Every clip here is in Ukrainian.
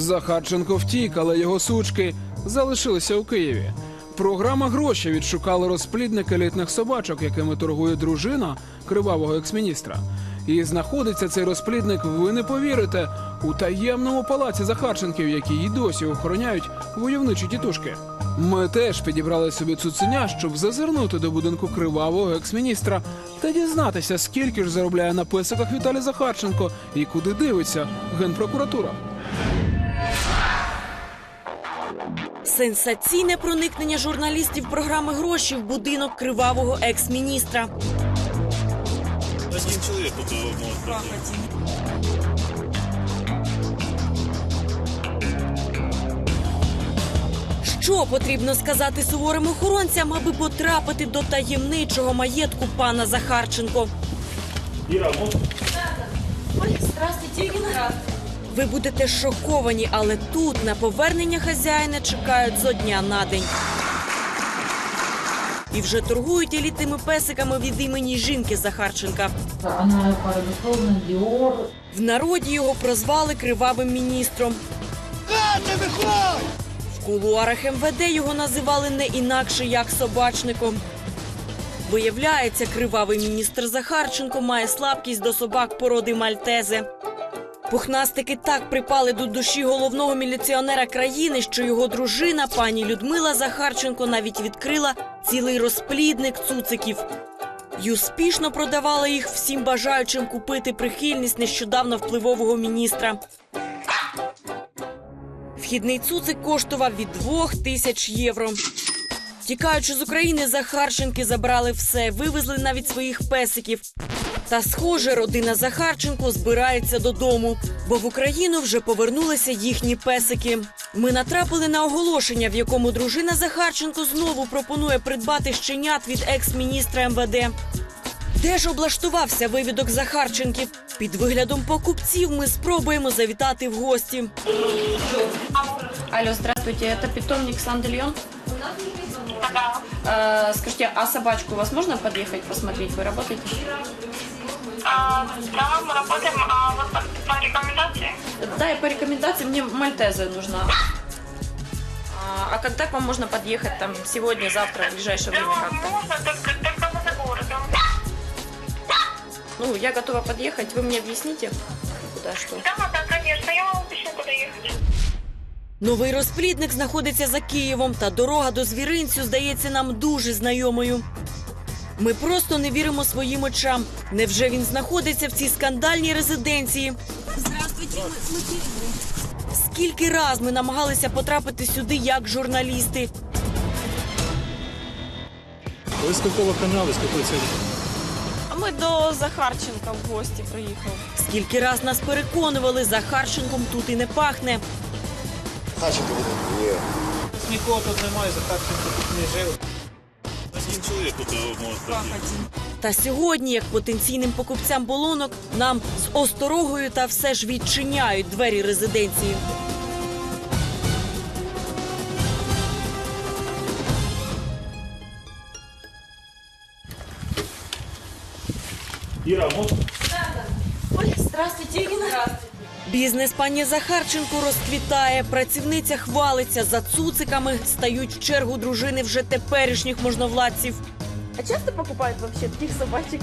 Захарченко втік, але його сучки залишилися у Києві. Програма гроші відшукали розплідник елітних собачок, якими торгує дружина кривавого екс-міністра. І знаходиться цей розплідник, ви не повірите, у таємному палаці Захарченків, які й досі охороняють войовничі тітушки. Ми теж підібрали собі цуценя, щоб зазирнути до будинку кривавого екс-міністра та дізнатися, скільки ж заробляє на песиках Віталій Захарченко і куди дивиться генпрокуратура. Сенсаційне проникнення журналістів програми гроші в будинок кривавого екс-міністра. Один тут э. Що потрібно сказати суворим охоронцям, аби потрапити до таємничого маєтку пана Захарченко? Ира, вот Ви будете шоковані, але тут на повернення хазяїна чекають зо дня на день. І вже торгують елітними песиками від імені жінки Захарченка. Она парадоксально Диор. В народі його прозвали кривавим міністром. В кулуарах МВД його називали не інакше як собачником. Виявляється, кривавий міністр Захарченко має слабкість до собак породи Мальтезе. Пухнастики так припали до душі головного міліціонера країни, що його дружина, пані Людмила Захарченко, навіть відкрила цілий розплідник цуциків. І успішно продавала їх всім бажаючим купити прихильність нещодавно впливового міністра. Вхідний цуцик коштував від двох тисяч євро. Тікаючи з України, Захарченки забрали все, вивезли навіть своїх песиків. Та, схоже, родина Захарченко збирається додому, бо в Україну вже повернулися їхні песики. Ми натрапили на оголошення, в якому дружина Захарченко знову пропонує придбати щенят від екс-міністра МВД. Де ж облаштувався вивідок Захарченків? Під виглядом покупців ми спробуємо завітати в гості. Алло, здравствуйте, это питомник Сандельон? Э, скажите, а собачку у вас можно подъехать посмотреть? Вы работаете? А, да, мы работаем, а вот по, по рекомендации. Да, и по рекомендации мне Мальтеза нужна. А, а когда к вам можно подъехать там сегодня, завтра, в ближайшее время Да, как-то? можно только, только мы за городом. Ну, я готова подъехать, вы мне объясните, куда что. Да, да, конечно, я вам. Новий розплідник знаходиться за Києвом, та дорога до звіринцю здається нам дуже знайомою. Ми просто не віримо своїм очам. Невже він знаходиться в цій скандальній резиденції? Здравствуйте, Скільки раз ми намагалися потрапити сюди як журналісти? Вы с какого канала, с какой целью? А мы до Захарченко в гости приехали. Скільки раз нас переконували, Захарченком тут і не пахне. Нікого тут немає, Захарченко тут не жив. Один человек тут э, может. Та сьогодні, як потенційним покупцям болонок, нам з осторогою та все ж відчиняють двері резиденції. Ира, вот Здравствуйте, Ирина. Бізнес пані Захарченко розквітає. Працівниця хвалиться за цуциками. Стають в чергу дружини вже теперішніх можновладців. А часто покупают вообще таких собачек?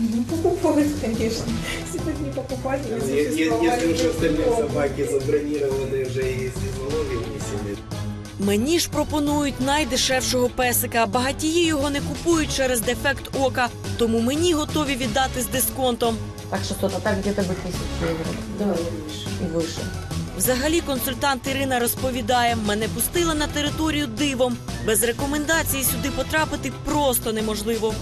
Ну, покупать, конечно. Если бы не покупать, не Е- е- Если уж остальные собаки забронированы уже и из изголовья внесены, Мені ж пропонують найдешевшого песика. Багатії його не купують через дефект ока, тому мені готові віддати з дисконтом. Так что что-то так где-то бы тысячу евро. Да, и выше. И выше. Взагалі, консультант Ірина розповідає, мене пустили на територію дивом. Без рекомендації сюди потрапити просто неможливо.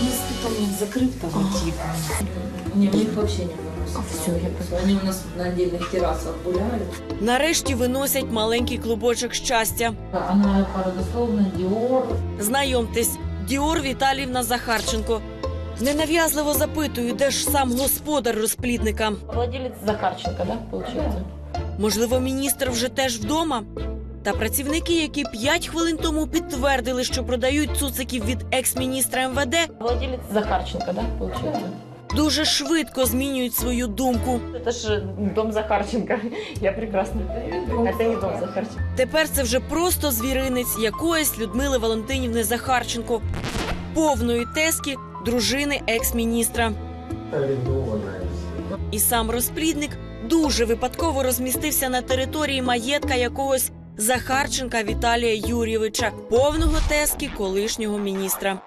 У нас питомник закрыт там, типа. Не, у них вообще не выносят. Все, я поняла. Они у нас на отдельных террасах гуляют. Нарешті виносять маленький клубочок щастя. Она парадоксально Диор. Знайомтесь, Діор Віталіївна Захарченко. Ненав'язливо запитую, де ж сам господар розплідника. Владелец Захарченко, да, получается? Можливо, міністр вже теж вдома? Та працівники, які п'ять хвилин тому підтвердили, що продають цуциків від екс-міністра МВД, Владелец Захарченко, да, получается? дуже швидко змінюють свою думку. Это же дом Захарченко. Я прекрасно. Это не дом Захарченко. Тепер це вже просто звіринець якоїсь Людмили Валентинівни Захарченко, повної тески дружини екс-міністра. І сам розплідник дуже випадково розмістився на території маєтка якогось Захарченка Віталія Юрійовича, повного тески колишнього міністра.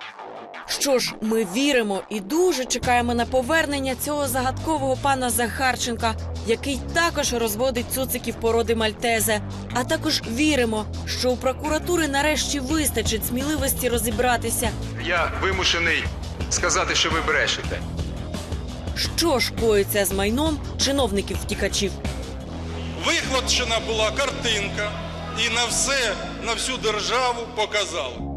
Що ж, ми віримо і дуже чекаємо на повернення цього загадкового пана Захарченка, який також розводить цуциків породи Мальтезе. А також віримо, що у прокуратури нарешті вистачить сміливості розібратися, Я вимушений сказати, що ви брешете. що ж коїться з майном чиновників втікачів. Вихлопчена була картинка і на все, на всю державу показала.